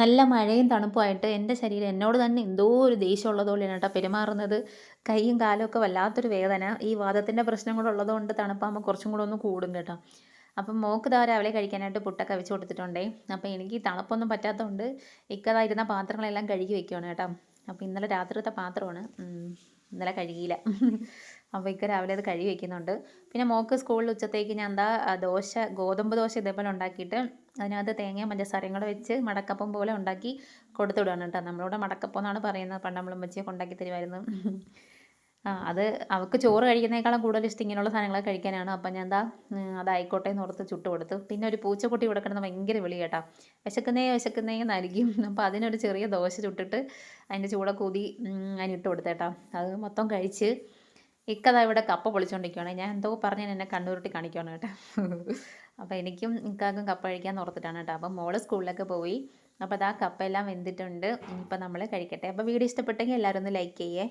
നല്ല മഴയും തണുപ്പുമായിട്ട് എന്റെ ശരീരം എന്നോട് തന്നെ എന്തോ ഒരു ദേഷ്യമുള്ളത് പോലെയാണ് കേട്ടോ പെരുമാറുന്നത്. കൈയും കാലും ഒക്കെ വല്ലാത്തൊരു വേദന. ഈ വാദത്തിന്റെ പ്രശ്നം കൂടെ ഉള്ളതുകൊണ്ട് തണുപ്പാകുമ്പോൾ കുറച്ചും കൂടെ ഒന്ന് കൂടും കേട്ടോ. അപ്പം മോക്ക് ദാ രാവിലെ കഴിക്കാനായിട്ട് പുട്ടൊക്കെ വെച്ച് കൊടുത്തിട്ടുണ്ടേ. അപ്പോൾ എനിക്ക് തണുപ്പൊന്നും പറ്റാത്തതുകൊണ്ട് ഇക്കതായിരുന്ന പാത്രങ്ങളെല്ലാം കഴുകി വെക്കുകയാണ് കേട്ടോ. അപ്പോൾ ഇന്നലെ രാത്രിത്തെ പാത്രമാണ്. ഇന്നലെ കഴുകിയില്ല. അപ്പോൾ ഇക്ക രാവിലെ അത് കഴുകി വെക്കുന്നുണ്ട്. പിന്നെ മോക്ക് സ്കൂളിൽ ഉച്ചത്തേക്ക് ഞാൻ എന്താ ദോശ ഗോതമ്പ് ദോശ ഇതേപോലെ ഉണ്ടാക്കിയിട്ട് അതിനകത്ത് തേങ്ങയും പഞ്ചസാരയും കൂടെ വെച്ച് മടക്കപ്പം പോലെ ഉണ്ടാക്കി കൊടുത്തു വിടുകയാണ് കേട്ടോ. നമ്മളിവിടെ മടക്കപ്പം എന്നാണ് പറയുന്നത്. പണ്ട് നമ്മളും വെച്ച് ഉണ്ടാക്കി തരുമായിരുന്നു. ആ അത് അവൾക്ക് ചോറ് കഴിക്കുന്നതിനേക്കാളും കൂടുതൽ ഇഷ്ടം ഇങ്ങനെയുള്ള സാധനങ്ങളൊക്കെ കഴിക്കാനാണ്. അപ്പം ഞാൻ എന്താ അതായിക്കോട്ടെ എന്ന് ഓർത്ത് ചുട്ട് കൊടുത്തു. പിന്നെ ഒരു പൂച്ചക്കുട്ടി ഇവിടെ കിടന്ന് ഭയങ്കര വിളി കേട്ടോ. വിശക്കുന്നേ വിശക്കുന്നേ നൽകിയും അപ്പോൾ അതിനൊരു ചെറിയ ദോശ ചുട്ടിട്ട് അതിന്റെ ചൂടെ കൂതി അതിനിട്ട് കൊടുത്തേട്ടാ. അത് മൊത്തം കഴിച്ച് ഇക്കതാ ഇവിടെ കപ്പ പൊളിച്ചുകൊണ്ടിരിക്കുകയാണ് ഞാൻ എന്തോ പറഞ്ഞ് എന്നെ കണ്ണൂരിട്ട് കാണിക്കുകയാണ് കേട്ടോ. അപ്പോൾ എനിക്കും ഇക്കാക്കും കപ്പ കഴിക്കാൻ ഓർത്തിട്ടാണ് കേട്ടോ. അപ്പം മോൾ സ്കൂളിലൊക്കെ പോയി. അപ്പോൾ അതാ കപ്പ എല്ലാം വെന്തിട്ടുണ്ട്. ഇനിയിപ്പോൾ നമ്മൾ കഴിക്കട്ടെ. അപ്പോൾ വീഡിയോ ഇഷ്ടപ്പെട്ടെങ്കിൽ എല്ലാവരും ഒന്ന് ലൈക്ക് ചെയ്യേ.